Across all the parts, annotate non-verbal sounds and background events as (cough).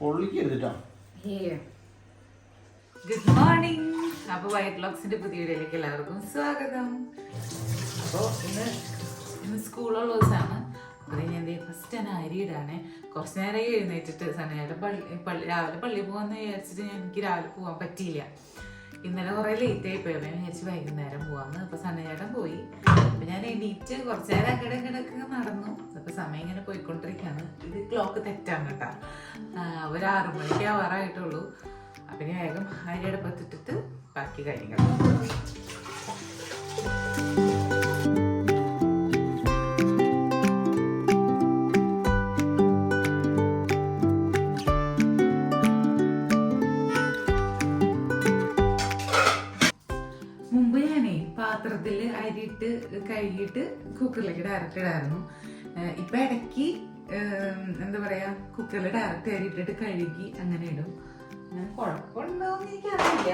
പൊള്ളിക്കരുത് കേട്ടോ good morning അപ്പൊ white ലോക്സിന്റെ പുതിയ വീഡിയോയിലേക്ക് എല്ലാവർക്കും സ്വാഗതം. അപ്പോൾ ഇന്ന് ഇന്ന് സ്കൂളുള്ള ദിവസമാണ്. അപ്പോൾ ഞാൻ ഫസ്റ്റ് ഞാൻ അരിയിടാണ് കുറച്ച് നേരം എഴുന്നേറ്റിട്ട് സനയുടെ പള്ളി പള്ളി രാവിലെ പള്ളിയിൽ പോകാമെന്ന് വിചാരിച്ചിട്ട് എനിക്ക് രാവിലെ പോകാൻ പറ്റിയില്ല. ഇന്നലെ കുറേ ലേറ്റ് ആയി പോയി. ഞാൻ വിചാരിച്ചു വൈകുന്നേരം പോവാന്ന്. അപ്പോൾ സനചേട്ടൻ പോയി. അപ്പൊ ഞാൻ എണീറ്റ് കുറച്ച് നേരം ഇങ്ങടൊക്കെ നടന്നു. അപ്പോൾ സമയം ഇങ്ങനെ പോയിക്കൊണ്ടിരിക്കുകയാണ്. ഇത് ക്ലോക്ക് തെറ്റാണ് കേട്ടോ. ഒരു ആറു മണിക്ക് ആവാറായിട്ടുള്ളൂ. അപ്പം വേഗം അരി അടുപ്പത്തിട്ടിട്ട് ബാക്കി കാര്യങ്ങൾ. പാത്രത്തിൽ അരിയിട്ട് കഴുകിയിട്ട് കുക്കറിലേക്ക് ഡയറക്റ്റ് ഇടായിരുന്നു. ഇപ്പൊ ഇടയ്ക്ക് എന്താ പറയാ കുക്കറിൽ ഡയറക്റ്റ് കയറിയിട്ടിട്ട് കഴുകി അങ്ങനെ ഇടും. അങ്ങനെ കുഴപ്പമുണ്ടോന്ന് എനിക്കറിയില്ല.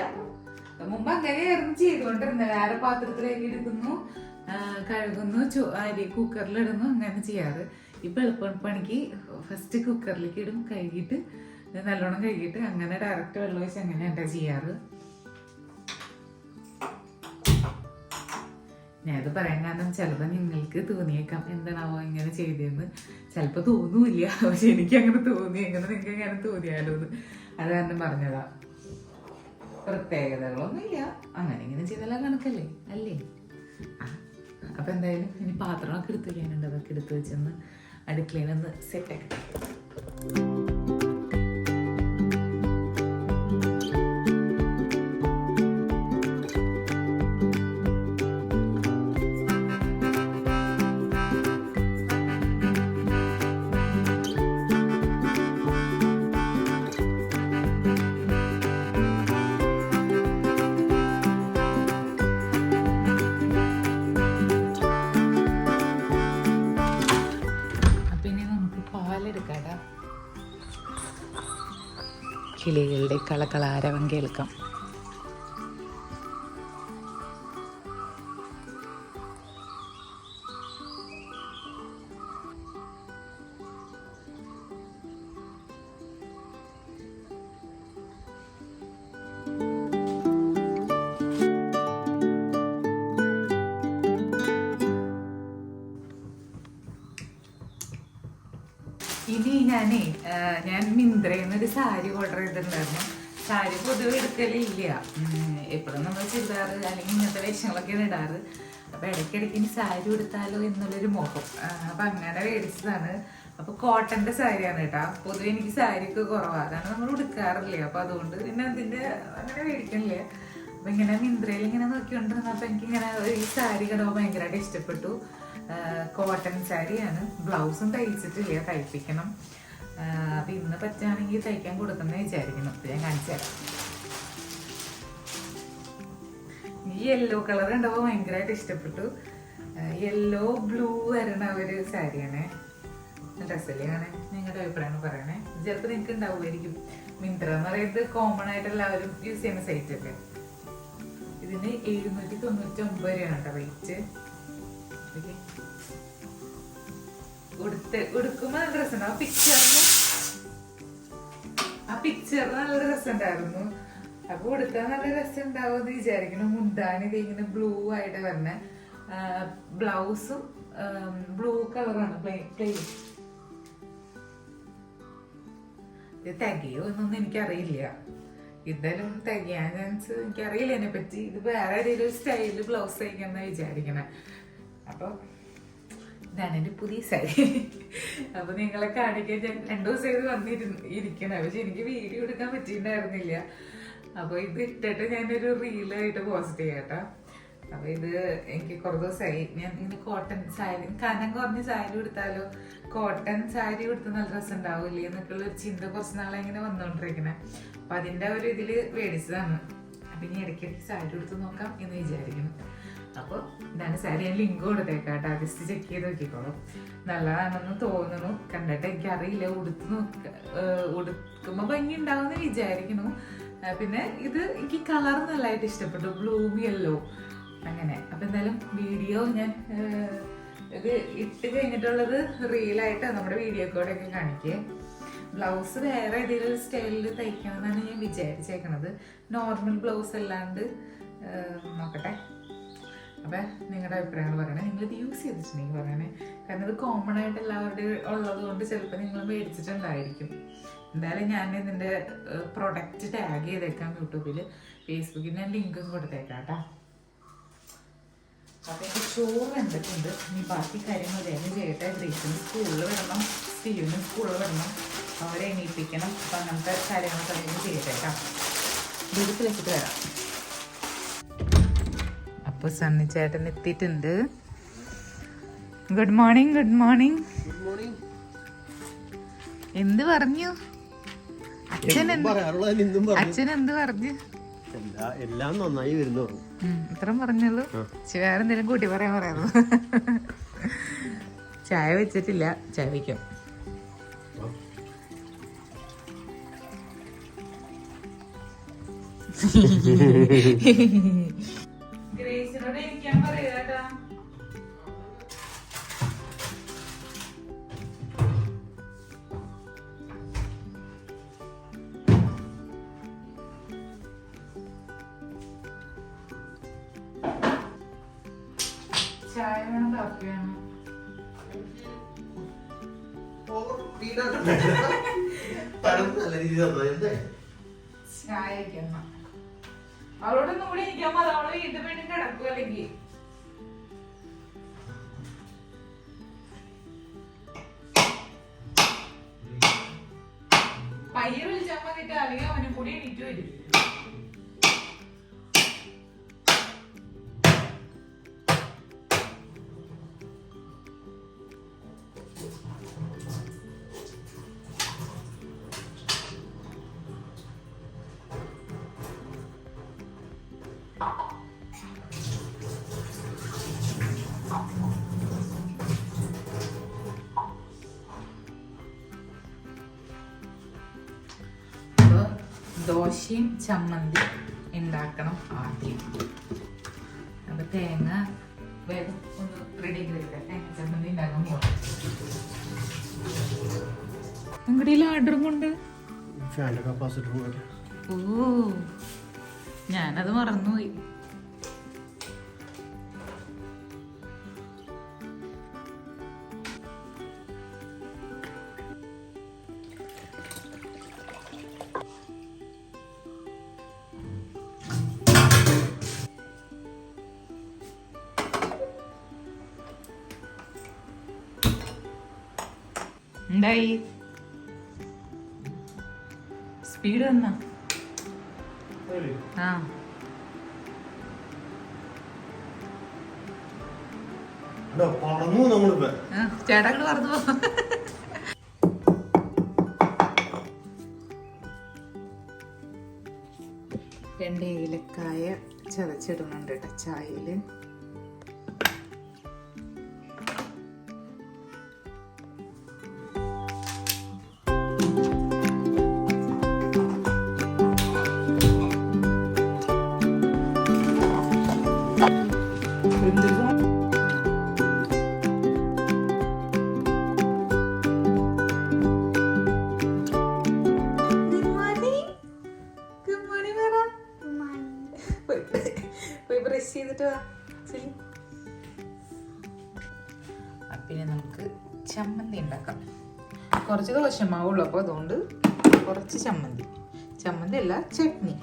മുമ്പ് അങ്ങനെയായിരുന്നു ചെയ്തുകൊണ്ടിരുന്നത് വേറെ പാത്രത്തിലേക്ക് എടുക്കുന്നു കഴുകുന്നു ചോ- അരി കുക്കറിൽ ഇടുന്നു അങ്ങനെ ചെയ്യാറ്. ഇപ്പൊ എളുപ്പപ്പണിക്ക് ഫസ്റ്റ് കുക്കറിലേക്ക് ഇടും കഴുകിയിട്ട് നല്ലോണം കഴുകിയിട്ട് അങ്ങനെ ഡയറക്റ്റ് വെള്ളം ഒഴിച്ച് അങ്ങനെ എന്താ ചെയ്യാറ്. ഞാനത് പറയാൻ കാരണം ചിലപ്പോൾ നിങ്ങൾക്ക് തോന്നിയേക്കാം എന്താണാവോ ഇങ്ങനെ ചെയ്തതെന്ന് ചിലപ്പോൾ തോന്നൂല്ല. പക്ഷെ എനിക്ക് അങ്ങനെ തോന്നി. എങ്ങനെ നിങ്ങൾക്ക് അങ്ങനെ തോന്നിയാലോ എന്ന് അത് കാരണം പറഞ്ഞതാ. പ്രത്യേകതകളൊന്നുമില്ല. അങ്ങനെ ഇങ്ങനെ ചെയ്താലും കണക്കല്ലേ? അല്ലേ? അപ്പൊ എന്തായാലും ഇനി പാത്രമൊക്കെ എടുത്ത് വയ്ക്കാനുണ്ട് അതൊക്കെ എടുത്ത് വെച്ചൊന്ന് ഒന്ന് സെറ്റാക്കി കളകളാരവം കേൾക്കാം. ഇനി ഞാനേ ഞാൻ മിന്ത്രയിൽ ഒരു സാരി ഓർഡർ ചെയ്തിട്ടുണ്ടായിരുന്നു. സാരി പൊതുവെ എടുക്കലില്ല. എപ്പോഴും നമ്മൾ ചുരിദാർ അല്ലെങ്കിൽ ഇങ്ങനത്തെ വേഷങ്ങളൊക്കെയാണ് ഇടാറ്. അപ്പൊ ഇടയ്ക്കിടയ്ക്ക് ഇനി സാരി എടുത്താലോ എന്നുള്ളൊരു മോഹം. അപ്പം അങ്ങനെ മേടിച്ചതാണ്. അപ്പൊ കോട്ടന്റെ സാരിയാണ് കേട്ടോ. പൊതുവെ എനിക്ക് സാരിക്ക് കുറവാണ് കാരണം നമ്മൾ ഉടുക്കാറില്ല. അപ്പൊ അതുകൊണ്ട് പിന്നെ അതിന്റെ അങ്ങനെ മേടിക്കണില്ല അപ്പൊ ഇങ്ങനെ മിന്ത്രയിൽ ഇങ്ങനെ നോക്കിക്കൊണ്ടിരുന്നപ്പോ എനിക്ക് ഇങ്ങനെ ഈ സാരി കടവ് ഭയങ്കരമായിട്ട് ഇഷ്ടപ്പെട്ടു. കോട്ടൺ സാരിയാണ്. ബ്ലൗസും തയ്ച്ചിട്ടില്ല. തയ്പ്പിക്കണം. അപ്പൊ ഇന്ന് പറ്റുകയാണെങ്കിൽ തയ്ക്കാൻ കൊടുക്കുന്ന വിചാരിക്കുന്നു. ഞാൻ കാണിച്ചു തരാം. ഈ യെല്ലോ കളർ ഉണ്ടാവുക ഭയങ്കരമായിട്ട് ഇഷ്ടപ്പെട്ടു. യെല്ലോ ബ്ലൂ വരണ ഒരു സാരിയാണ് ഡ്രസ്സല്ലേ ആണ് നിങ്ങളുടെ അഭിപ്രായം പറയണേ. ചിലപ്പോൾ നിങ്ങൾക്ക് ഉണ്ടാവുമായിരിക്കും. മിന്ത്ര എന്ന് പറയുന്നത് കോമൺ ആയിട്ട് എല്ലാവരും യൂസ് ചെയ്യുന്ന സൈറ്റ് ഒക്കെ ഇതിന് എഴുന്നൂറ്റി തൊണ്ണൂറ്റി ഒമ്പത് രൂപയാണ് കേട്ടോ റേറ്റ് ഓക്കെ ഉടുത്ത് ഉടുക്കുമ്പോ നല്ല രസമുണ്ട്. ആ പിക്ചറിന് ആ പിക്ചർ നല്ല രസമുണ്ടായിരുന്നു. അപ്പൊ ഉടുത്താൽ നല്ല രസം ഉണ്ടാവുമെന്ന് വിചാരിക്കണം മുണ്ടാണ് ഇങ്ങനെ ബ്ലൂ ആയിട്ട് വരണ. ബ്ലൗസും ബ്ലൂ കളറാണ് പ്ലെയിൻ ഇത് തികയോ എന്നൊന്നും എനിക്കറിയില്ല. എന്തായാലും തികയാൻ ചാൻസ് എനിക്കറിയില്ല. അതിനെ പറ്റി ഇത് വേറെ ഏതെങ്കിലും സ്റ്റൈലിൽ ബ്ലൗസ് തയ്ക്കാന്നാ വിചാരിക്കണേ. അപ്പൊ ഇതാണ് എന്റെ പുതിയ സാരി. അപ്പൊ നിങ്ങളെ കാണിക്കാൻ ഞാൻ രണ്ടു ദിവസം ഇത് വന്നിരുന്നു ഇരിക്കണം. പക്ഷെ എനിക്ക് വീഡിയോ എടുക്കാൻ പറ്റിയിട്ടുണ്ടായിരുന്നില്ല. അപ്പൊ ഇത് ഇട്ടിട്ട് ഞാനൊരു റീലായിട്ട് പോസ്റ്റ് ചെയ്യാട്ടോ. അപ്പൊ ഇത് എനിക്ക് കുറേ ദിവസമായി. ഞാൻ ഇങ്ങനെ കോട്ടൺ സാരി കനം കുറഞ്ഞ സാരി കൊടുത്താലോ കോട്ടൺ സാരി കൊടുത്ത് നല്ല രസം ഉണ്ടാവില്ലേ എന്നൊക്കെയുള്ള ഒരു ചിന്ത കുറച്ച് നാളെ ഇങ്ങനെ വന്നുകൊണ്ടിരിക്കണേ അപ്പൊ അതിന്റെ ഒരു ഇതിൽ മേടിച്ചതാണ് അപ്പൊ ഇനി ഇടയ്ക്കിടയ്ക്ക് സാരി കൊടുത്ത് നോക്കാം എന്ന് വിചാരിക്കുന്നു. അപ്പോൾ ഞാൻ സാരി ഞാൻ ലിങ്ക് കൊടുത്തേക്കാട്ടോ. ജസ്റ്റ് ചെക്ക് ചെയ്ത് നോക്കിക്കോളും നല്ലതാണെന്ന് തോന്നുന്നു. കണ്ടിട്ട് എനിക്കറിയില്ല. ഉടുത്ത് നോക്ക ഉടുക്കുമ്പോൾ ഭംഗി ഉണ്ടാവുമെന്ന് വിചാരിക്കുന്നു. പിന്നെ ഇത് എനിക്ക് കളർ നല്ലതായിട്ട് ഇഷ്ടപ്പെട്ടു. ബ്ലൂ യെല്ലോ അങ്ങനെ. അപ്പം എന്തായാലും വീഡിയോ ഞാൻ ഇത് ഇട്ട് കഴിഞ്ഞിട്ടുള്ളത് റീലായിട്ട് നമ്മുടെ വീഡിയോ ഒക്കെ കാണിക്കേ. ബ്ലൗസ് വേറെ ഏതെങ്കിലും സ്റ്റൈലിൽ തയ്ക്കണം എന്നാണ് ഞാൻ വിചാരിച്ചേക്കണത്. നോർമൽ ബ്ലൗസ് അല്ലാണ്ട് നോക്കട്ടെ. അപ്പം നിങ്ങളുടെ അഭിപ്രായങ്ങൾ പറയണേ. ഇത് യൂസ് ചെയ്തിട്ടുണ്ടെങ്കിൽ പറയണേ. കാരണം ഇത് കോമൺ ആയിട്ട് എല്ലാവരുടെയും ഉള്ളത് കൊണ്ട് ചിലപ്പോൾ നിങ്ങൾ മേടിച്ചിട്ടുണ്ടായിരിക്കും. എന്തായാലും ഞാൻ ഇതിന്റെ പ്രൊഡക്റ്റ് ടാഗ് ചെയ്തേക്കാം യൂട്യൂബിൽ ഫേസ്ബുക്കിൽ ഞാൻ ലിങ്കും കൊടുത്തേക്കാം കേട്ടോ അപ്പം എനിക്ക് ചോറ് എന്തൊക്കെയുണ്ട് ഇനി ബാക്കി കാര്യങ്ങൾ വേഗം ചെയ്യട്ടെ. ഗ്രീസിന് സ്കൂളിൽ വിടണം. സ്റ്റീവിനും സ്കൂളിൽ വിടണം. അവരെ എണീപ്പിക്കണം. അപ്പം അങ്ങനത്തെ കാര്യങ്ങളൊക്കെ വേഗം ചെയ്യട്ടെ കേട്ടോ വീട്ടിൽ വരാം. അപ്പോൾ സണ്ണി ചേട്ടൻ എത്തിയിട്ടുണ്ട്. ഗുഡ് മോർണിംഗ് ഗുഡ് മോർണിംഗ് എന്ത് പറഞ്ഞു? അച്ഛൻ അച്ഛൻ എന്ത് പറഞ്ഞു? എല്ലാം നന്നായി വരുന്നു ഇത്രയും പറഞ്ഞുള്ളൂ. വേറെ എന്തെങ്കിലും കൂട്ടി പറയാൻ പറയാമോ? ചായ വെച്ചിട്ടില്ല. ചായ വയ്ക്കും (laughs) നല്ല രീതിയിൽ എന്തേ അവളോടൊന്നും കൂടി ഇരിക്കാൻ മതി അവൾ വീട്ടിൽ പോയിട്ട് ദോശയും ചമ്മന്തി ഉണ്ടാക്കണം ആദ്യം. അത് തേങ്ങ വേഗം ഒന്ന് റെഡി ആക്കി വരട്ടെ തേങ്ങ ചമ്മന്തി ഉണ്ടാക്കാൻ പോകാം നിങ്ങളുടെ ആർഡറും കൊണ്ട്? ഫാൻ കപ്പാസിറ്റർ പോലെ ഓ ഞാനത് മറന്നുപോയി. എന്തായി സ്പീഡ് വന്ന ആ. പറഞ്ഞു നമ്മളിപ്പോ. ആ, ചേട്ടാ പറഞ്ഞു രണ്ട് ഏലക്കായ ചതച്ചിടുന്നുണ്ട് കേട്ടോ ചായയിൽ പിന്നെ നമുക്ക് ചമ്മന്തി ഉണ്ടാക്കാം. കുറച്ച് ദോശമാവുള്ളൂ അപ്പോൾ അതുകൊണ്ട് കുറച്ച് ചമ്മന്തി. ചമ്മന്തി അല്ല ചട്നി.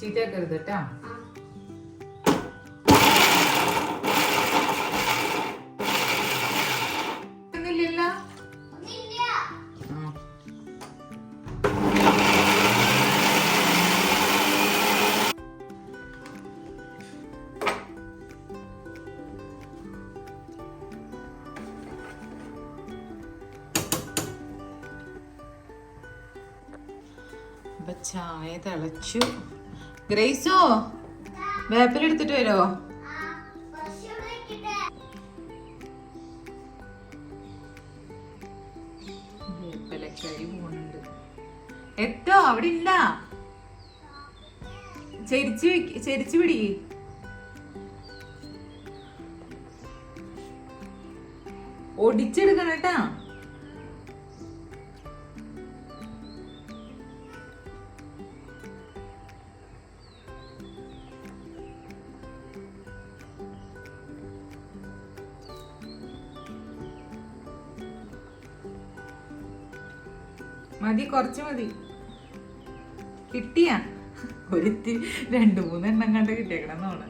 ചീത്തയാക്കരുത് കേട്ടാ. തിളച്ചു ഗ്രേസോ വേപ്പിലെടുത്തിട്ട് വരുമോ വേപ്പിലക്കായി പോകുന്നുണ്ട് എത്തോ അവിടെ ഇല്ല. ചെരിച്ചു ചെരിച്ച് പിടി. ഒടിച്ചെടുക്കണം കേട്ടാ. കുറച്ച് മതി. കിട്ടിയ? ഒരു രണ്ടു മൂന്നെണ്ണം കണ്ട് കിട്ടിയേക്കണം നമ്മൾ.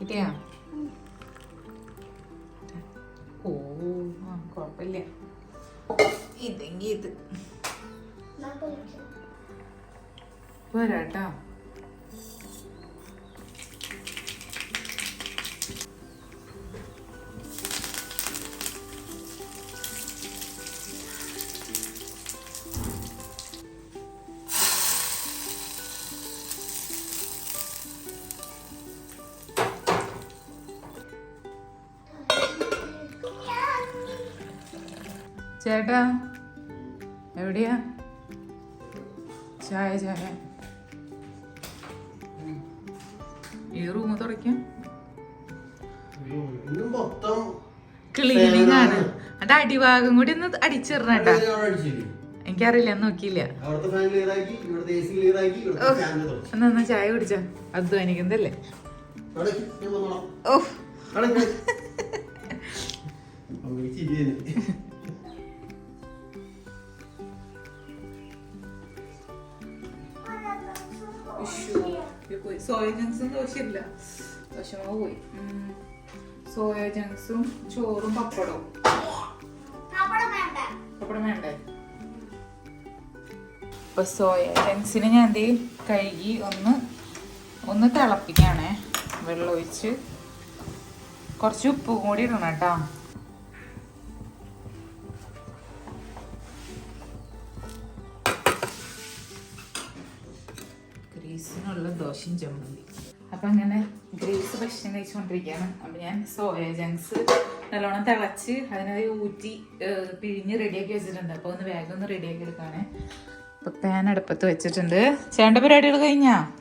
കിട്ടിയാ? ഓ ആ കുഴപ്പമില്ല. ഇതെങ്കി ഇത്. പോരാട്ടോ ഇന്ന് മൊത്തം ക്ലീനിങ് ആണ്. അത് അടിഭാഗം കൂടി ഒന്ന് അടിച്ചിടണേട്ടാ എനിക്കറിയില്ല നോക്കിയില്ല. എന്നാ ചായ കുടിച്ച? അധ്വാനിക്കുന്നതല്ലേ. ഓ. (laughs) സോയ ജങ്ക്സും ദോശയില്ല. ദോശമാവ് പോയി. സോയ ജങ്ക്സും ചോറും പപ്പടവും. പപ്പടം വേണ്ടേ. ഇപ്പൊ സോയ ജങ്ക്സിന് ഞാൻ എന്ത് കഴുകി ഒന്ന് ഒന്ന് തിളപ്പിക്കാണേ. വെള്ളം ഒഴിച്ച് കുറച്ച് ഉപ്പ് കൂടി ഇടണം കേട്ടോ. ഗ്രീസിനുള്ള ദോശയും ചമ്മന്തി. അപ്പൊ അങ്ങനെ ഗ്രീസ് ഭക്ഷണം കഴിച്ചുകൊണ്ടിരിക്കുകയാണ്. അപ്പം ഞാൻ സോയ ജങ്ക്സ് നല്ലോണം തിളച്ച് അതിനത് ഊറ്റി പിഴിഞ്ഞ് റെഡിയാക്കി വെച്ചിട്ടുണ്ട്. അപ്പോൾ ഒന്ന് വേഗം ഒന്ന് റെഡിയാക്കി എടുക്കാനേ. അപ്പോൾ പാൻ അടുപ്പത്ത് വെച്ചിട്ടുണ്ട്. ചേണ്ട പരിപാടികൾ കഴിഞ്ഞാ?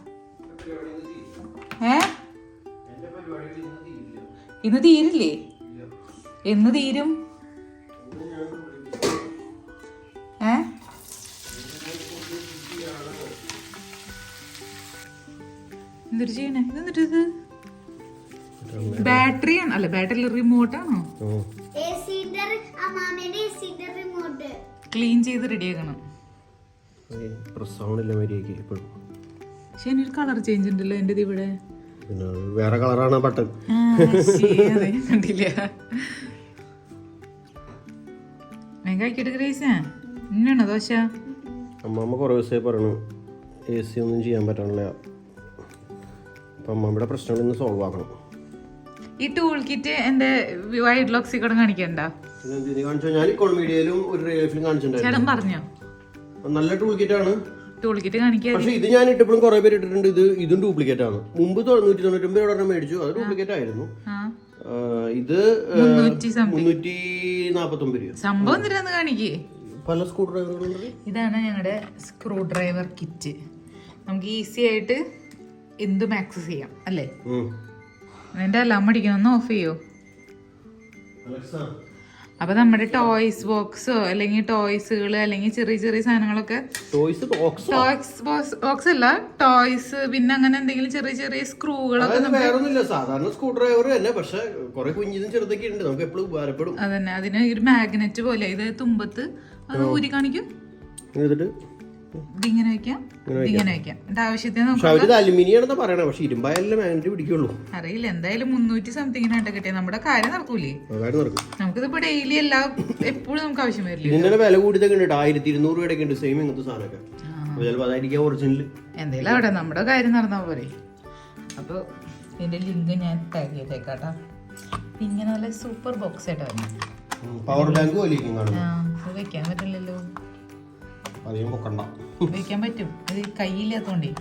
ഏ? ഇന്ന് തീരില്ല. എന്ന് തീരും? എന്തൊരു ചെയ്യണേ എന്നിട്ട് ഇത്? ബാറ്ററി ആണ് അല്ല ബാറ്ററി റിമോട്ട് ആണോ ക്ലീൻ ചെയ്ത് റെഡിയാക്കണം. ആക്കണം പക്ഷെ ഒരു കളർ ചേഞ്ച് ഉണ്ടല്ലോ എന്റെ ഇവിടെ. വേറെ കളറാണ് ബട്ടൺ കണ്ടില്ല. ഞാൻ കഴിക്കട്ടെ ഗ്രേസാ ഇന്നാണോ ദോശ? അമ്മ കുറേ ദിവസമായി പറയണു എ സി ഒന്നും ചെയ്യാൻ പറ്റണില്ല. അപ്പം അമ്മമ്മയുടെ പ്രശ്നങ്ങളൊന്ന് സോൾവ് ആക്കണം. ഈ ടൂൾ കിറ്റ് എന്റെ വൈഡ് ലോക്സി കൂടെ കാണിക്കണ്ട ഞാൻ ഇക്കോൺ മീഡിയയിലും ഒരു റിയൽഫിലും കാണിച്ചിട്ടുണ്ടായിരുന്നു. പറഞ്ഞോ? നല്ല ടൂൾ കിറ്റ് ആണ്. ടൂൾ കിറ്റ് കാണിക്കാ പക്ഷെ ഇത് ഞാൻ ഇട്ടപ്പോഴും കുറെ പേര് ഇട്ടിട്ടുണ്ട്. ഇത് ഇതും ഡ്യൂപ്ലിക്കേറ്റ് ആണ്. മുമ്പ് നൂറ്റി തൊണ്ണൂറ്റൊമ്പത് ഒരെണ്ണം മേടിച്ചു. അത് ഡ്യൂപ്ലിക്കേറ്റ് ആയിരുന്നു. ഇത് മുന്നൂറ്റി മുന്നൂറ്റി നാപ്പത്തൊമ്പത് രൂപ. സംഭവം എന്തിനാന്ന് കാണിക്കേ? പല സ്ക്രൂ ഡ്രൈവറുകളുണ്ട് ഇതാണ് ഞങ്ങളുടെ സ്ക്രൂ ഡ്രൈവർ കിറ്റ് നമുക്ക് ഈസി ആയിട്ട് എന്തും ആക്സസ് ചെയ്യാം അല്ലേ? എന്റെ അല്ല അടിക്കണം ഒന്ന് ഓഫ് ചെയ്യോ? അപ്പൊ നമ്മുടെ ടോയ്സ് ബോക്സോ അല്ലെങ്കിൽ ടോയ്സുകൾ അല്ലെങ്കിൽ ചെറിയ ചെറിയ സാധനങ്ങളൊക്കെ ടോയ്സ് ബോക്സ് ബോക്സ് അല്ല ടോയ്സ് പിന്നെ അങ്ങനെ എന്തെങ്കിലും ചെറിയ ചെറിയ സ്ക്രൂകളൊക്കെ സാധാരണ സ്ക്രൂ ഡ്രൈവർ തന്നെ പക്ഷെ കുറെ കുഞ്ഞിതും ചെറുതൊക്കെ ഉണ്ട് നമുക്ക് എപ്പോഴും ഉപകാരപ്പെടും. അതന്നെ അതിന് ഒരു മാഗ്നറ്റ് പോലെ ഇത് തുമ്പത്ത് അത് ഊരി കാണിക്കും. എന്നിട്ട്? ഇതിങ്ങനെ വെക്കാം. ഇതിങ്ങനെ വെക്കാം. എന്നിട്ട് ആവശ്യത്തിന് നമുക്ക് പക്ഷെ അവർ അലുമിനിയം ആണെന്ന് പറയണേ. പക്ഷെ ഇരുമ്പായാലും മാഗ്നറ്റ് പിടിക്കുള്ളൂ. അറിയില്ല. എന്തായാലും മുന്നൂറ്റി സംതിങ്ങിനായിട്ട് കിട്ടിയത് നമ്മുടെ കാര്യം നടക്കൂലേ? അതായത് നടക്കും. നമുക്കിതിപ്പോ ഡെയിലി എല്ലാം എപ്പോഴും നമുക്ക് ആവശ്യം വരില്ല? വില കൂടിയതൊക്കെ ഉണ്ട് ആയിരത്തി ഇരുന്നൂറ് രൂപയുടെ ഉണ്ട്. സെയിം ഇങ്ങനത്തെ സാധനമൊക്കെ. അപ്പൊ ചിലപ്പോൾ അതായിരിക്കാം ഒറിജിനൽ എന്തായാലും അവിടെ നമ്മുടെ കാര്യം നടന്നാൽ പോലെ അപ്പോൾ ഇതിന്റെ ലിങ്ക് ഞാൻ ടാഗ് ചെയ്തേക്കാട്ടാ ഇങ്ങനെ നല്ല സൂപ്പർ ബോക്സ് ആയിട്ട് വന്നു പവർ ബാങ്ക് പോലെ വെക്കാൻ പറ്റില്ലല്ലോ. അധികം പൊക്കണ്ട. വെക്കാൻ പറ്റും. അത് കയ്യില്ലാത്തോണ്ടേ.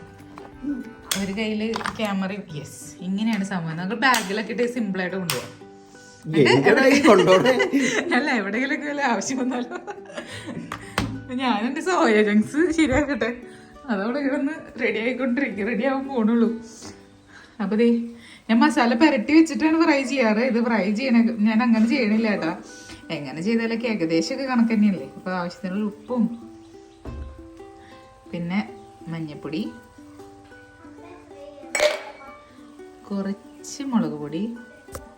ഒരു കയ്യിൽ ക്യാമറ യെസ് ഇങ്ങനെയാണ് സംഭവം. നമുക്ക് ബാഗിലൊക്കെ ഇട്ട് സിമ്പിൾ ആയിട്ട് കൊണ്ടുപോകാം അല്ല എവിടെയെങ്കിലൊക്കെ വല്ല ആവശ്യം വന്നാലോ. ഞാൻ എന്റെ സോയ ജങ്സ് ശരിയാക്കട്ടെ. അതവിടെ കിടന്ന് റെഡി ആയിക്കൊണ്ടിരിക്കും. റെഡി ആവാൻ പോണുള്ളൂ. അപ്പൊ ദേ ഞാൻ മസാല പുരട്ടി വെച്ചിട്ടാണ് ഫ്രൈ ചെയ്യാറ്. ഇത് ഫ്രൈ ചെയ്യണ ഞാൻ അങ്ങനെ ചെയ്യണില്ല കേട്ടാ. എങ്ങനെ ചെയ്താലൊക്കെ ഏകദേശമൊക്കെ കണക്ക് തന്നെയല്ലേ? അപ്പൊ ആവശ്യത്തിനുള്ള ഉപ്പും പിന്നെ മഞ്ഞപ്പൊടി കുറച്ച് മുളക് പൊടി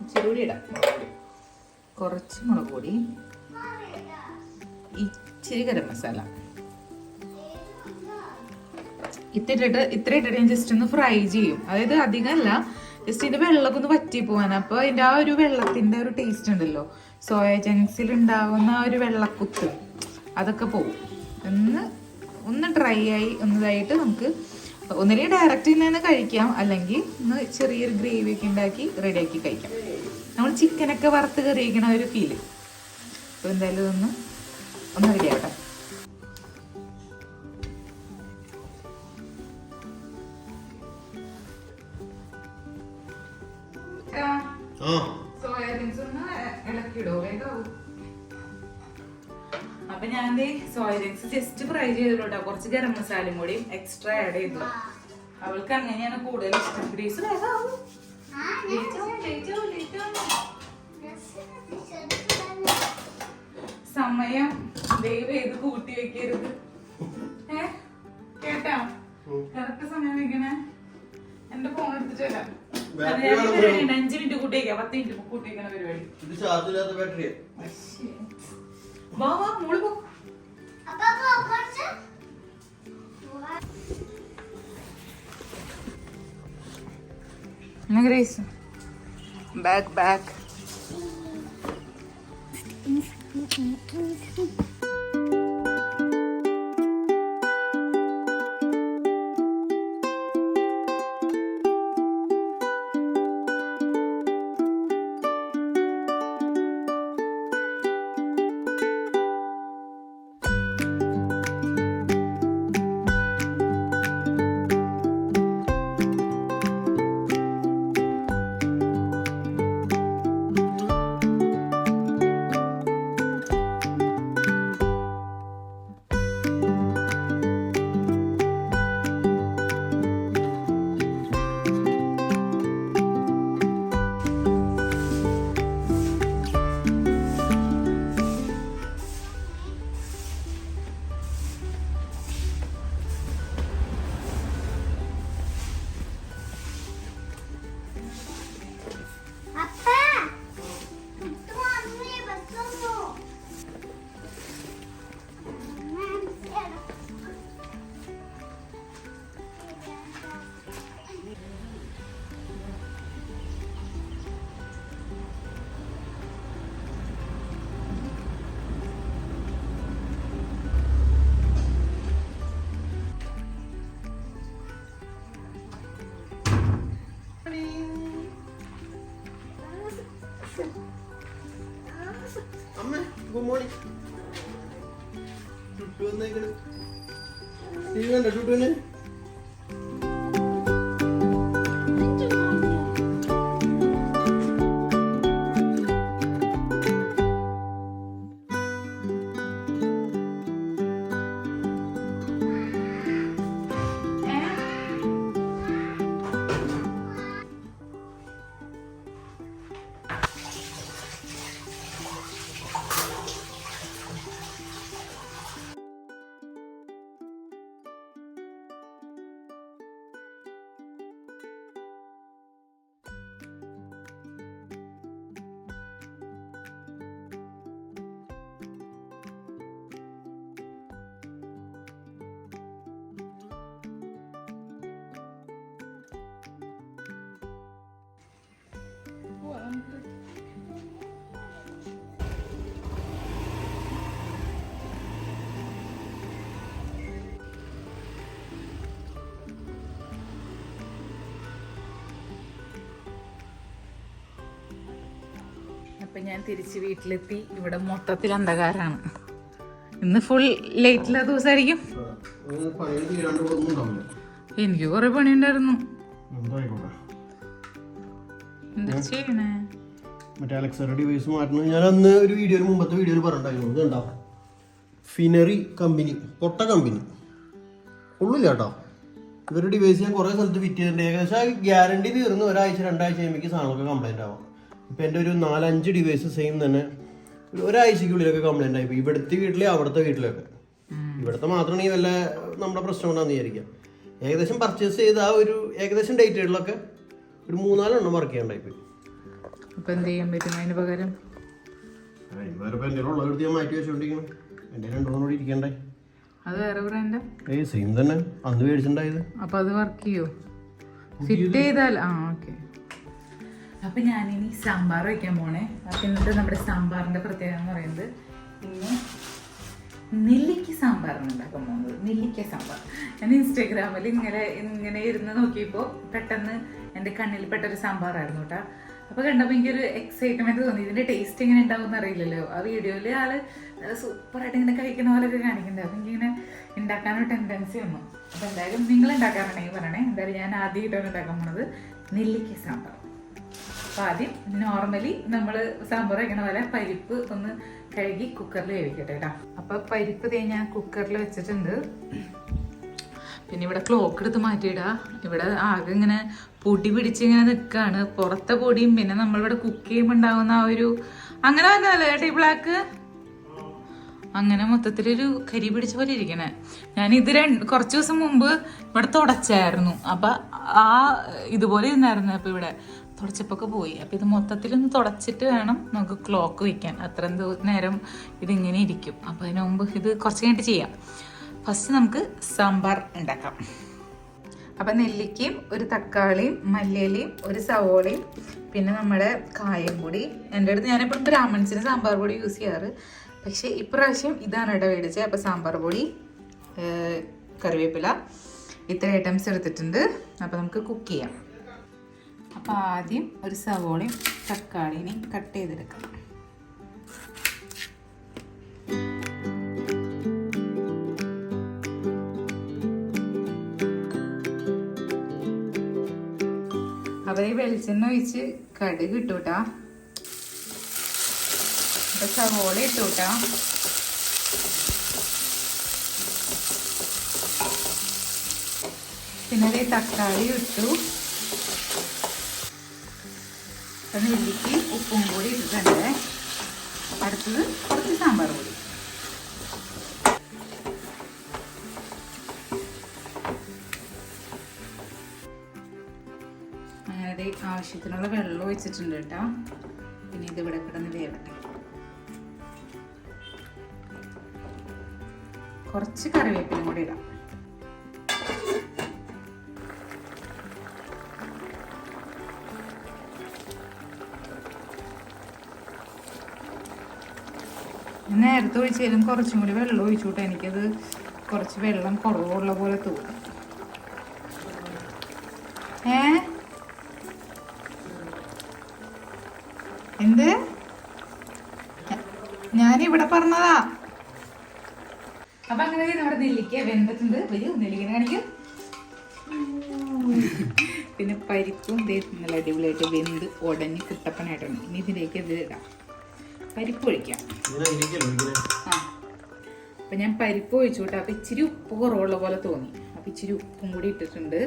ഇച്ചിരി ഇടാം. കുറച്ച് മുളക് പൊടി ഇച്ചിരി ഗരം മസാല. ഇത്തിട്ടിട്ട് ഇത്ര ഇട്ടിട്ട് ഞാൻ ജസ്റ്റ് ഒന്ന് ഫ്രൈ ചെയ്യും. അതായത് അധികമല്ല ജസ്റ്റ് ഇതിന്റെ വെള്ളമൊക്കെ ഒന്ന് വറ്റി പോവാൻ അപ്പൊ അതിന്റെ ആ ഒരു വെള്ളത്തിന്റെ ഒരു ടേസ്റ്റ് ഉണ്ടല്ലോ. സോയ ജങ്സിൽ ഉണ്ടാവുന്ന ആ ഒരു വെള്ളക്കുത്ത് അതൊക്കെ പോവും. ഒന്ന് ഒന്ന് ഡ്രൈ ആയി ഒന്നതായിട്ട് നമുക്ക് ഒന്നില്ലെങ്കിൽ ഡയറക്റ്റ് തന്നെ കഴിക്കാം അല്ലെങ്കിൽ ഒന്ന് ചെറിയൊരു ഗ്രേവി ഒക്കെ ഉണ്ടാക്കി റെഡിയാക്കി കഴിക്കാം. നമ്മൾ ചിക്കനൊക്കെ വറുത്ത് കറിയിക്കണ ഒരു ഫീൽ അപ്പോൾ എന്തായാലും ഒന്ന് ഒന്ന് റെഡി ബീൻസ് ജസ്റ്റ് ഫ്രൈ ചെയ്തിട്ടോ കുറച്ച് ഗരം മസാലയും കൂടി എക്സ്ട്രാ ആഡ് ചെയ്തു. അവൾക്ക് അങ്ങനെയാണ് കൂടുതൽ ഇഷ്ടം. ഗ്രീസ് സമയം ദൈവം ഏത് കൂട്ടി വെക്കരുത്. ഏ? കേട്ടാ? കറക്റ്റ് സമയം വെക്കണേ. എന്റെ ഫോൺ എടുത്തിട്ട് വരാം. അഞ്ച് മിനിറ്റ് കൂട്ടി വെക്കാം. പത്ത് മിനിറ്റ് കൂട്ടി വെക്കണ പരിപാടി. വാ വാ മോൾ പോ. Nagreso. Back, back. ഞാൻ തിരിച്ച് വീട്ടിലെത്തി. ഇവിടെ മൊത്തത്തിൽ അന്ധകാരാണ്. ഇന്ന് ഫുൾ ലേറ്റുള്ള ദിവസമായിരിക്കും എനിക്ക് കുറെ പണിയുണ്ടായിരുന്നു. എന്താ ചെയ്യണേ? മറ്റേ അലക്സയുടെ ഡിവൈസ് മാറ്റുന്നത് ഞാൻ അന്ന് ഒരു വീഡിയോയിൽ മുമ്പത്തെ വീഡിയോയിൽ പറഞ്ഞിട്ടുണ്ടായിരുന്നു. ഇത് കണ്ടോ? ഫിനറി കമ്പനി പൊട്ട കമ്പനി ഉള്ളില്ല കേട്ടോ ഇവരുടെ ഡിവൈസ് ഞാൻ കുറേ സ്ഥലത്ത് ഫിറ്റ് ചെയ്തിട്ടുണ്ട്. ഏകദേശം ഗ്യാരണ്ടി തീർന്ന്. ഒരാഴ്ച രണ്ടാഴ്ച കഴിയുമ്പോൾ സാധനങ്ങൾക്ക് കംപ്ലൈന്റ് ആവാം. ഇപ്പം എന്റെ ഒരു നാലഞ്ച് ഡിവൈസ് സെയിം തന്നെ. ഒരു ഒരാഴ്ചക്കുള്ളിലൊക്കെ കംപ്ലൈന്റ് ആയി ഇവിടുത്തെ വീട്ടിലെ അവിടുത്തെ വീട്ടിലൊക്കെ. ഇവിടുത്തെ മാത്രമാണെങ്കിൽ വല്ല നമ്മുടെ പ്രശ്നം കൊണ്ടാന്ന് വിചാരിക്കാം. ഏകദേശം പർച്ചേസ് ചെയ്ത ആ ഒരു ഏകദേശം ഡേറ്റുകളിലൊക്കെ ഒരു മൂന്നാലെണ്ണം വർക്ക് ചെയ്യണ്ടായി പോയി. അപ്പൊ എന്ത് ചെയ്യാൻ പറ്റും? അതിന് പകരം? വേറെ ഇപ്പം എന്റെ ഉള്ളത് ഞാൻ മാറ്റി വെച്ചുകൊണ്ടിരിക്കണം എന്റെ ഇരിക്കണ്ടേ? അത് വേറെ ബ്രാൻഡാ? ഏയ് സെയിം തന്നെ. അന്ന് മേടിച്ചിട്ടുണ്ടായത്. അപ്പൊ അത് വർക്ക് ചെയ്യോ? ഫിറ്റ് ചെയ്താൽ ആ ഓക്കെ അപ്പൊ ഞാനിനി സാമ്പാർ വയ്ക്കാൻ പോണേ. അപ്പം ഇന്നത്തെ നമ്മുടെ സാമ്പാറിന്റെ പ്രത്യേകത എന്ന് പറയുന്നത് പിന്നെ നെല്ലിക്ക സാമ്പാറാണ് ഉണ്ടാക്കാൻ പോകുന്നത്. നെല്ലിക്ക സാമ്പാർ. ഞാൻ ഇൻസ്റ്റാഗ്രാമിൽ ഇങ്ങനെ ഇങ്ങനെ ഇരുന്ന് നോക്കിയപ്പോൾ പെട്ടെന്ന് എന്റെ കണ്ണിൽ പെട്ടൊരു സാമ്പാറായിരുന്നു കേട്ടോ. അപ്പോൾ കണ്ടപ്പോൾ എനിക്കൊരു എക്സൈറ്റ്മെന്റ് തോന്നി. ഇതിന്റെ ടേസ്റ്റ് എങ്ങനെ ഉണ്ടാവും അറിയില്ലല്ലോ ആ വീഡിയോയിൽ ആൾ സൂപ്പറായിട്ട് ഇങ്ങനെ കഴിക്കുന്ന പോലെയൊക്കെ കാണിക്കുന്നത് അപ്പം എനിക്കിങ്ങനെ ഉണ്ടാക്കാനൊരു ടെൻഡൻസി വന്നു. അപ്പോൾ എന്തായാലും നിങ്ങൾ ഉണ്ടാക്കാറുണ്ടെങ്കിൽ പറയണേ. എന്തായാലും ഞാൻ ആദ്യമായിട്ടാണ് ഉണ്ടാക്കാൻ പോണത് നെല്ലിക്ക സാമ്പാർ. അപ്പം ആദ്യം നോർമലി നമ്മൾ സാമ്പാർ വയ്ക്കണ പോലെ പരിപ്പ് ഒന്ന് കഴുകി കുക്കറിൽ വേവിക്കട്ടെ കേട്ടോ അപ്പം പരിപ്പ് തേ ഞാൻ കുക്കറിൽ വെച്ചിട്ടുണ്ട്. പിന്നെ ഇവിടെ ക്ലോക്ക് എടുത്ത് മാറ്റിയിടാ. ഇവിടെ ആകെ ഇങ്ങനെ പൊടി പിടിച്ച് ഇങ്ങനെ നിൽക്കുകയാണ് പുറത്തെ പൊടിയും പിന്നെ നമ്മളിവിടെ കുക്ക് ചെയ്യുമ്പോൾ ഉണ്ടാകുന്ന ആ ഒരു അങ്ങനെ വന്നതല്ലേ ടീ ബ്ലാക്ക് അങ്ങനെ മൊത്തത്തിലൊരു കരി പിടിച്ച പോലെ ഇരിക്കണേ. ഞാൻ ഇത് രണ്ട് കുറച്ച് ദിവസം മുമ്പ് ഇവിടെ തുടച്ചായിരുന്നു. അപ്പം ആ ഇതുപോലെ ഇരുന്നായിരുന്നു അപ്പം ഇവിടെ. തുടച്ചപ്പൊക്കെ പോയി. അപ്പം ഇത് മൊത്തത്തിലൊന്ന് തുടച്ചിട്ട് വേണം നമുക്ക് ക്ലോക്ക് വയ്ക്കാൻ അത്രയും നേരം ഇതിങ്ങനെ ഇരിക്കും. അപ്പം അതിന് മുമ്പ് ഇത് കുറച്ച് കഴിഞ്ഞിട്ട് ചെയ്യാം. ഫസ്റ്റ് നമുക്ക് സാമ്പാർ ഉണ്ടാക്കാം. അപ്പം നെല്ലിക്കയും ഒരു തക്കാളിയും മല്ലിയിലയും ഒരു സവോളയും പിന്നെ നമ്മുടെ കായം പൊടി എന്റെ അടുത്ത് ഞാനെപ്പോഴും ബ്രാഹ്മൺസിന് സാമ്പാർ പൊടി യൂസ് ചെയ്യാറ്. പക്ഷേ ഇപ്രാവശ്യം ഇതാണ് ഇവിടെ മേടിച്ചത്. അപ്പോൾ സാമ്പാർ പൊടി കറിവേപ്പില ഇത്ര ഐറ്റംസ് എടുത്തിട്ടുണ്ട്. അപ്പോൾ നമുക്ക് കുക്ക് ചെയ്യാം. അപ്പോൾ ആദ്യം ഒരു സവോളയും തക്കാളിനെയും കട്ട് ചെയ്തെടുക്കാം. അവരെ വെളിച്ചെണ്ണ ഒഴിച്ച് കടുക് ഇട്ടൂട്ടാ അപ്പൊ സവോള ഇട്ടൂട്ടാ പിന്നെ തക്കാളി ഇട്ടു. അത് നെല്ലിക്ക് ഉപ്പും കൂടി ഇട്ടിട്ടുണ്ട്. അടുത്തത് കുറച്ച് സാമ്പാർ പൊടി. അങ്ങനെ ആവശ്യത്തിനുള്ള വെള്ളം ഒഴിച്ചിട്ടുണ്ട് കേട്ടോ. പിന്നെ ഇത് ഇവിടെ കിടന്ന് വേവട്ടെ. കുറച്ച് കറിവേപ്പിലും കൂടി ഇടാം. നേരത്തെ ഒഴിച്ചാലും കുറച്ചും കൂടി വെള്ളം ഒഴിച്ചുകൂട്ടെ എനിക്കത് കുറച്ച് വെള്ളം കുറവുള്ള പോലെ തോന്നി. ഏ? എന്ത്? ഞാനിവിടെ പറഞ്ഞതാ. അപ്പൊ അങ്ങനെ നമ്മുടെ നെല്ലിക്ക വെന്തത്തുണ്ട് വരൂ നെല്ലിക്കനെ കാണിക്കും. പിന്നെ പരിപ്പും ദേ നല്ല അടിപൊളിയായിട്ട് വെന്ത് ഉടഞ്ഞ് കുട്ടപ്പനായിട്ടുണ്ട്. ഇനി ഇതിലേക്ക് ഇത് ഇടാം. പരിപ്പ് ഒഴിക്കാം ആ. അപ്പൊ ഞാൻ പരിപ്പ് ഒഴിച്ചു കൂട്ടാ അപ്പൊ ഇച്ചിരി ഉപ്പ് കുറവുള്ള പോലെ തോന്നി. അപ്പൊ ഇച്ചിരി ഉപ്പും കൂടി ഇട്ടിട്ടുണ്ട്.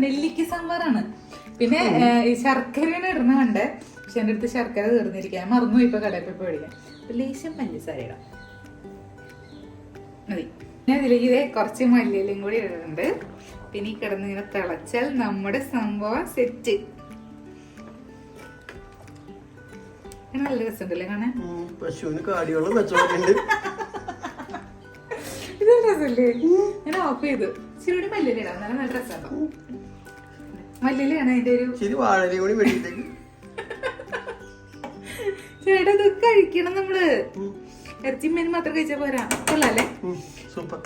നെല്ലിക്ക? സാമ്പാറാണ്. പിന്നെ ഈ ശർക്കരയാണ് ഇടുന്ന കണ്ട്? പക്ഷെ എന്റെ അടുത്ത് ശർക്കര തീർന്നിരിക്കാൻ മറന്നു ഇപ്പൊ കടയിൽ പോയി മേടിക്കാൻ. അപ്പൊ ലേശം പഞ്ചസാര ഇടാം. മതി. ഞാൻ ഇതിലേക്ക് ഇതേ കുറച്ച് മല്ലിയിലും കൂടി ഇടുന്നുണ്ട് പിന്നെ ഈ കിടന്ന് ഇങ്ങനെ തിളച്ചാൽ നമ്മുടെ സംഭവം സെറ്റ് നല്ല രസമുണ്ടല്ലേ കാണാൻ? പശുവിന് കാടിവെള്ളം വെച്ചോണ്ട് ഇത് രസമല്ലേ? ഞാൻ ഓഫ് ചെയ്തു. ചിരിയുടെ മല്ലിയില ഇടാം. നല്ല നല്ല രസമുണ്ടോ മല്ലിലാണ് അതിന്റെ ഒരു ചിരി വാഴലയും കൂടി വെട്ടിയിട്ടേക്ക്. ചേട്ടാ ഇത് കഴിക്കണം നമ്മൾ. ഇറച്ചി മീൻ മാത്രം കഴിച്ചാ പോരാ. കൊള്ളാല്ലേ സൂപ്പർ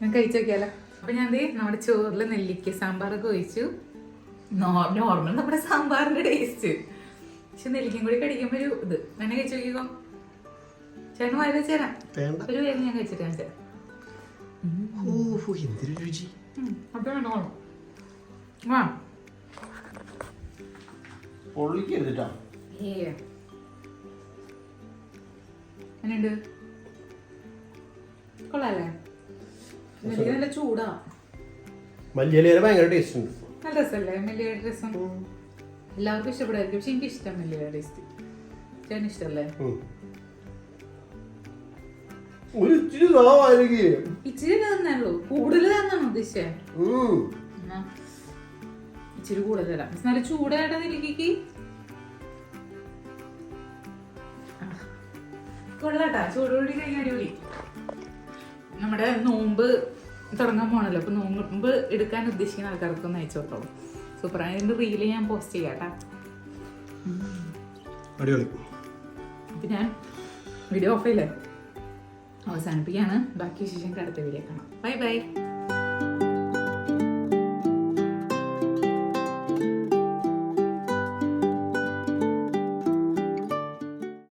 ഞാൻ കഴിച്ചു നോക്കിയാലോ? അപ്പൊ ഞാൻ ദേ നമ്മുടെ ചോറിൽ നെല്ലിക്ക സാമ്പാറൊക്കെ ഒഴിച്ചു. നോർമൽ നമ്മുടെ സാമ്പാറിന്റെ ടേസ്റ്റ് പക്ഷെ നെല്ലിക്കയും കൂടി കടിക്കുമ്പോ ഒരു ഇത്. എന്നെ കഴിച്ചു നോക്കിക്കോ ചേട്ടൻ വായി വെച്ചേരാം ഒരു വേദന ഞാൻ കഴിച്ചിട്ട് കാണിച്ചു ഊഹ്, എന്തൊരു രുചി. അപ്പൊ വേണോ വാ. പൊള്ളിക്കരുതിട്ടാ ഏ. എങ്ങനെയുണ്ട്? കൊള്ളാല്ലേ? നല്ല ചൂടാ. മല്ലിയിലേറെ ഭയങ്കര ടേസ്റ്റ് ഉണ്ട്. നല്ല രസമല്ലേ മല്ലിയുടെ രസം എല്ലാവർക്കും ഇഷ്ടപ്പെടായിരിക്കും പക്ഷെ എനിക്ക് ഇഷ്ടം മല്ലിയുടെ ടേസ്റ്റ് ചേട്ടന് ഇഷ്ടമല്ലേ ഒരു ഇച്ചിരി ഇച്ചിരി തന്നേയുള്ളൂ. കൂടുതൽ തന്നാണ് ഉദ്ദേശിച്ചേ. ഇച്ചിരി കൂടുതൽ തരാം. നല്ല ചൂടായിട്ട് നിലയ്ക്ക് കൊള്ളാട്ടാ. ചൂടോടി കഴിഞ്ഞ അടിപൊളി. നമ്മുടെ നോമ്പ് തുടങ്ങാൻ പോകണല്ലോ അപ്പം നോമ്പ് എടുക്കാൻ ഉദ്ദേശിക്കുന്ന ആൾക്കാർക്ക് ഒന്ന് അയച്ചു കൊടുത്തോളൂ. സൂപ്പർ അതിന്റെ റീൽ ഞാൻ പോസ്റ്റ് ചെയ്യാട്ടാ അപ്പം ഞാൻ വീഡിയോ ഓഫ് ചെയ്യില്ലേ? അവസാനിപ്പിക്കുകയാണ്. ബാക്കി വിശേഷം അടുത്ത വീഡിയോ കാണാം. Bye bye